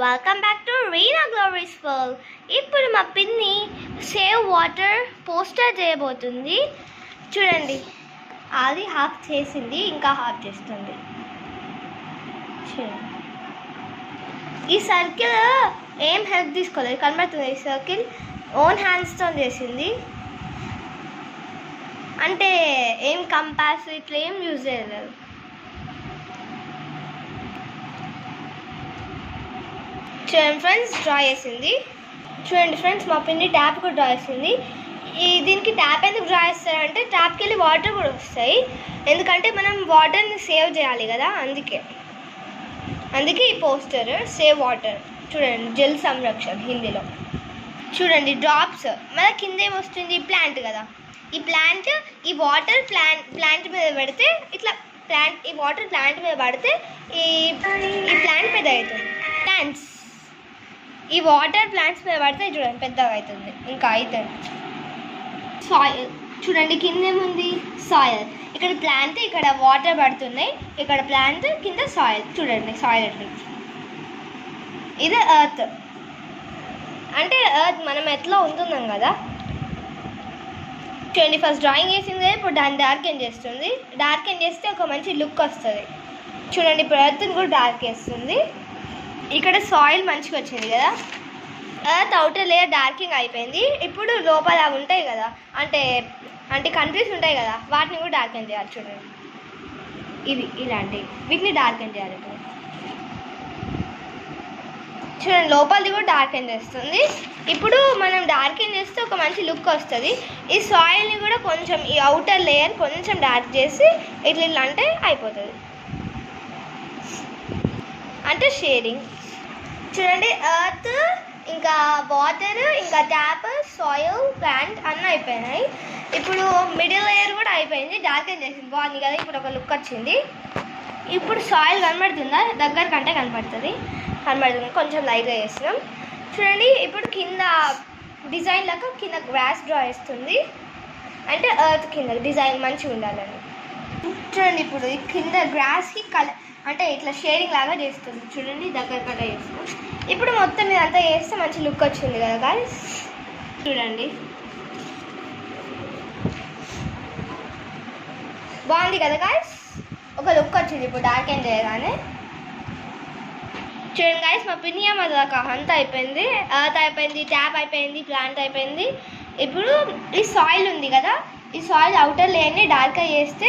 Welcome back to Reena glories world ఇప్పుడు మా పిన్ని సేవ్ వాటర్ పోస్టర్ చేయబోతుంది. చూడండి. అది హాఫ్ చేసింది ఇంకా హాఫ్ చేస్తుంది. ఈ సర్కిల్ ఏం హెల్ప్ తీసుకోలేదు కనబడుతుంది. ఈ సర్కిల్ ఓన్ హ్యాండ్స్తో చేసింది. అంటే ఏం కంపాస్ ఇట్లా ఏం యూజ్ చేయలేదు. చూడండి ఫ్రెండ్స్ డ్రా చేసింది. చూడండి ఫ్రెండ్స్ మా పిన్ని ట్యాప్ కూడా డ్రా చేసింది. ఈ దీనికి ట్యాప్ ఎందుకు డ్రా చేస్తారంటే ట్యాప్కి వెళ్ళి వాటర్ కూడా వస్తాయి. ఎందుకంటే మనం వాటర్ని సేవ్ చేయాలి కదా అందుకే. అందుకే ఈ పోస్టర్ సేవ్ వాటర్ చూడండి జల్ సంరక్షణ హిందీలో. చూడండి డ్రాప్స్ మన కింద ఏమొస్తుంది? ప్లాంట్ కదా. ఈ ప్లాంట్ ఈ వాటర్ ప్లాంట్ ప్లాంట్ మీద పెడితే ఇట్లా ప్లాంట్ ఈ వాటర్ ప్లాంట్ మీద పడితే ఈ ఈ ప్లాంట్ పెద్ద అవుతుంది. థ్యాంక్స్ ఈ వాటర్ ప్లాంట్స్ మీద పడితే చూడండి పెద్దగా అవుతుంది ఇంకా అవుతుంది. సాయిల్ చూడండి కింద ఏముంది? సాయిల్ ఇక్కడ ప్లాంట్ ఇక్కడ వాటర్ పడుతున్నాయి. ఇక్కడ ప్లాంట్ కింద సాయిల్ చూడండి సాయిల్ ఎట్లుంది ఇది ఎర్త్ అంటే ఎర్త్ మనం ఎట్లా ఉంటున్నాం కదా? చూడండి ఫస్ట్ డ్రాయింగ్ వేసింది ఇప్పుడు దాన్ని డార్కెన్ చేస్తుంది. డార్కెన్ చేస్తే ఒక మంచి లుక్ వస్తుంది. చూడండి ఇప్పుడు ఎర్త్ని కూడా డార్క్ వేస్తుంది ఇక్కడ సాయిల్ మంచిగా వచ్చింది కదా. ఎర్త్ అవుటర్ లేయర్ డార్కింగ్ అయిపోయింది. ఇప్పుడు లోపల అవి ఉంటాయి కదా. అంటే అంటే కంట్రీస్ ఉంటాయి కదా. వాటిని కూడా డార్కెన్ చేయాలి చూడండి. ఇవి ఇలాంటివి. వీటిని డార్కెన్ చేయాలి ఇప్పుడు. చూడండి లోపలిది కూడా డార్కెన్ చేస్తుంది. ఇప్పుడు మనం డార్కెన్ చేస్తే ఒక మంచి లుక్ వస్తుంది. ఈ సాయిల్ని కూడా కొంచెం ఈ అవుటర్ లేయర్ కొంచెం డార్క్ చేసి ఇట్లా ఇట్లా అంటే అయిపోతుంది. అంటే షేరింగ్. చూడండి ఎర్త్ ఇంకా వాటర్ ఇంకా ట్యాప్ సాయిల్ ప్లాంట్ అన్నీ అయిపోయినాయి. ఇప్పుడు మిడిల్ లేయర్ కూడా అయిపోయింది డార్కెన్ చేసింది? బాగుంది కదా ఇప్పుడు ఒక లుక్ వచ్చింది. ఇప్పుడు సాయిల్ కనబడుతుందా? దగ్గర కంటే కనబడుతుంది. కనబడుతుంది కొంచెం లైట్గా చేస్తున్నాం. చూడండి ఇప్పుడు కింద డిజైన్ లాగా కింద గ్రాస్ డ్రా చేస్తుంది. అంటే ఎర్త్ కింద డిజైన్ మంచిగా ఉండాలని. చూడండి ఇప్పుడు కింద గ్రాస్కి కలర్ అంటే ఇట్లా షేరింగ్ లాగా చేస్తుంది. చూడండి దగ్గర కట్ట చేస్తాం ఇప్పుడు మొత్తం ఇదంతా చేస్తే మంచి లుక్ వచ్చింది కదా గాయస్ చూడండి. బాగుంది కదా గాయస్ ఒక లుక్ వచ్చింది ఇప్పుడు డార్క్ అండ్ చేయగానే. చూడండి గాయస్ మా పిన్నియా దాకా అంతా అయిపోయింది. అర్త్ అయిపోయింది ట్యాప్ అయిపోయింది ప్లాంట్ అయిపోయింది. ఇప్పుడు ఈ సాయిల్ ఉంది కదా ఈ సాయిల్ అవుటర్ లేయర్ని డార్క్గా చేస్తే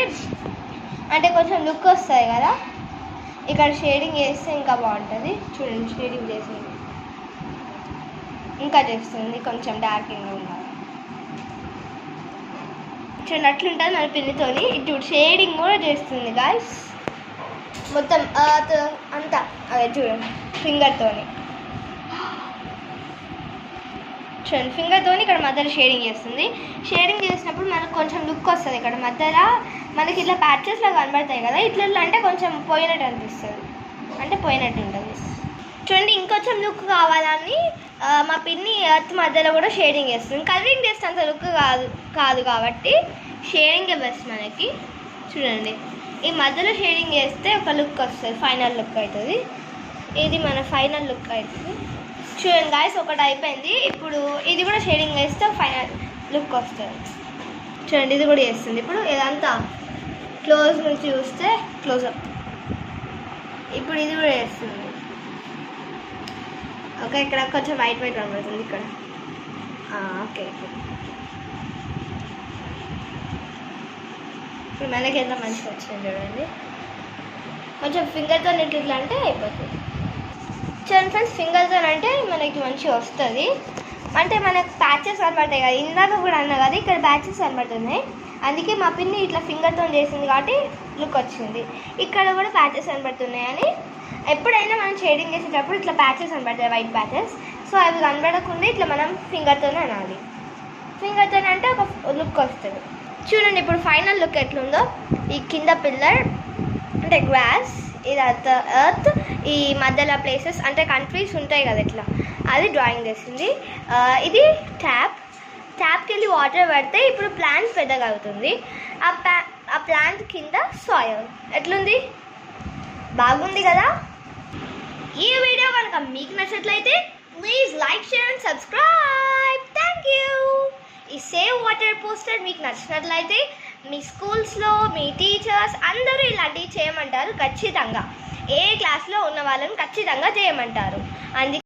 అంటే కొంచెం లుక్ వస్తుంది కదా. ఇక్కడ షేడింగ్ చేస్తే ఇంకా బాగుంటుంది. చూడండి షేడింగ్ చేసింది ఇంకా చేస్తుంది. కొంచెం డార్కింగ్గా ఉండాలి. చూడండి అట్లుంటుంది మన పిన్నితోని. ఇటు షేడింగ్ కూడా చేస్తుంది గాయస్ మొత్తం అంతా అదే చూడండి ఫింగర్తోని చూడండి ఫింగర్తో ఇక్కడ మధ్యలో షేడింగ్ చేస్తుంది. షేడింగ్ చేసినప్పుడు మనకు కొంచెం లుక్ వస్తుంది ఇక్కడ. మధ్యలో మనకి ఇట్లా ప్యాచెస్లో కనబడతాయి కదా. ఇట్లా ఇట్లా అంటే కొంచెం పోయినట్టు అనిపిస్తుంది. అంటే పోయినట్టు ఉంటుంది. చూడండి ఇంకొంచెం లుక్ కావాలని మా పిన్ని ఎర్త్ మధ్యలో కూడా షేడింగ్ చేస్తుంది. కలరింగ్ చేస్తే అంత లుక్ కాదు కాదు కాబట్టి షేడింగే బెస్ట్ మనకి. చూడండి. ఈ మధ్యలో షేడింగ్ చేస్తే ఒక లుక్ వస్తుంది. ఫైనల్ లుక్ అవుతుంది. ఇది మన ఫైనల్ లుక్ అవుతుంది. చూడండి గాయస్ ఒకటి అయిపోయింది. ఇప్పుడు ఇది కూడా షేడింగ్ వేస్తే ఫైనల్ లుక్ వస్తుంది. చూడండి ఇది కూడా చేస్తుంది. ఇప్పుడు ఇదంతా క్లోజ్ నుంచి చూస్తే క్లోజప్ ఇప్పుడు ఇది కూడా చేస్తుంది. ఓకే ఇక్కడ కొంచెం వైట్ వైట్ కనబడుతుంది ఇక్కడ. ఓకే ఇప్పుడు మనకి ఎంత మంచిగా వచ్చింది చూడండి. కొంచెం ఫింగర్తో ఇట్లా ఇట్లా అంటే అయిపోతుంది. చూడండి ఫ్రెండ్స్ ఫింగర్తో అంటే మనకి మంచిగా వస్తుంది. అంటే మనకు ప్యాచెస్ కనబడతాయి కదా. ఇందాక కూడా అన్నా కదా ఇక్కడ ప్యాచెస్ కనబడుతున్నాయి. అందుకే మా పిన్ని ఇట్లా ఫింగర్తో చేసింది కాబట్టి లుక్ వచ్చింది. ఇక్కడ కూడా ప్యాచెస్ కనబడుతున్నాయి అని. ఎప్పుడైనా మనం షేడింగ్ చేసేటప్పుడు ఇట్లా ప్యాచెస్ కనబడతాయి వైట్ ప్యాచెస్ సో అవి కనబడకుండా ఇట్లా మనం ఫింగర్తోనే అనాలి. ఫింగర్తో అంటే ఒక లుక్ వస్తుంది. చూడండి ఇప్పుడు ఫైనల్ లుక్ ఎట్లుందో. ఈ కింద పిల్లర్ అంటే గ్రాస్ ఇది అర్త్ ఎర్త్ ఈ మధ్యలో ప్లేసెస్ అంటే కంట్రీస్ ఉంటాయి కదా ఇట్లా. అది డ్రాయింగ్ చేసింది. ఇది ట్యాప్ ట్యాప్కి వెళ్ళి వాటర్ పడితే ఇప్పుడు ప్లాంట్ పెద్దగా అవుతుంది. ఆ ప్లా ఆ ప్లాంట్ కింద సాయిల్ ఎట్లుంది? బాగుంది కదా? ఈ వీడియో కనుక కనుక మీకు నచ్చినట్లయితే please like share and subscribe thank you ఈ సేవ్ వాటర్ పోస్టర్ మీకు నచ్చినట్లయితే మీ స్కూల్స్లో మీ టీచర్స్ అందరూ ఇలాంటివి చేయమంటారు ఖచ్చితంగా. ఏ క్లాస్లో ఉన్న వాళ్ళని ఖచ్చితంగా చేయమంటారు. అందుకే